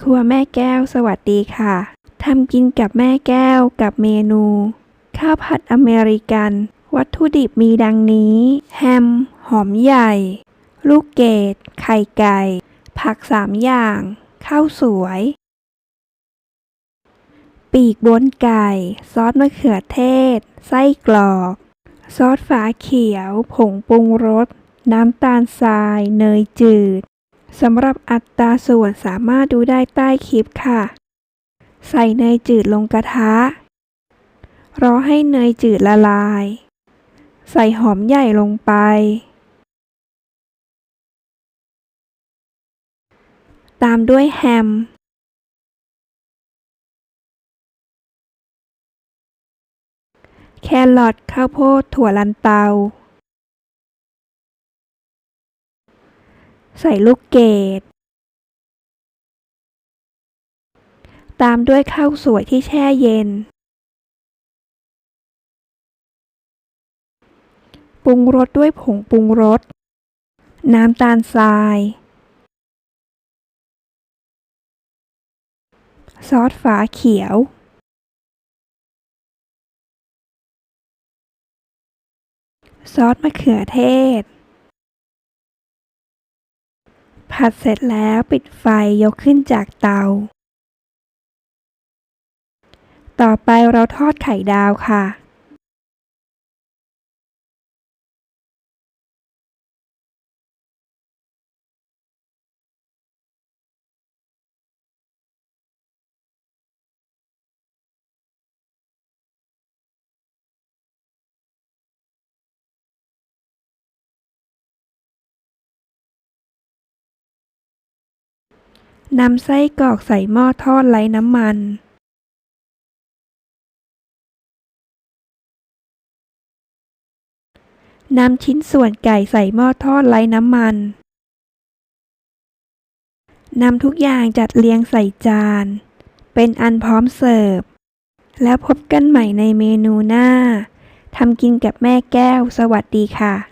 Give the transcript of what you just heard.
ครัวแม่แก้วสวัสดีค่ะ ทำกินกับแม่แก้วกับเมนู ข้าวผัดอเมริกัน วัตถุดิบมีดังนี้ แฮม หอมใหญ่ ลูกเกด ไข่ไก่ ผักสามอย่าง ข้าวสวย ปีกบนไก่ ซอสมะเขือเทศ ไส้กรอก ซอสฝาเขียว ผงปรุงรส น้ำตาลทราย เนยจืด สำหรับอัตราส่วนสามารถดูได้ใต้คลิปค่ะ ใส่เนยจืดลงกระทะ รอให้เนยจืดละลาย ใส่หอมใหญ่ลงไป ตามด้วยแฮม แครอทข้าวโพดถั่วลันเตา ใส่ลูกเกด ตามด้วยข้าวสวยที่แช่เย็น ปรุงรสด้วยผงปรุงรส น้ำตาลทราย ซอสฝาเขียว ซอสมะเขือเทศ ผัดเสร็จแล้วปิดไฟยกขึ้นจากเตา ต่อไปเราทอดไข่ดาวค่ะ นำไส้กรอกใส่หม้อทอดไร้น้ำมันนำชิ้นส่วนไก่ใส่หม้อทอดไร้น้ำมัน นำทุกอย่างจัดเรียงใส่จาน เป็นอันพร้อมเสิร์ฟ แล้วพบกันใหม่ในเมนูหน้า ทำกินกับแม่แก้ว สวัสดีค่ะ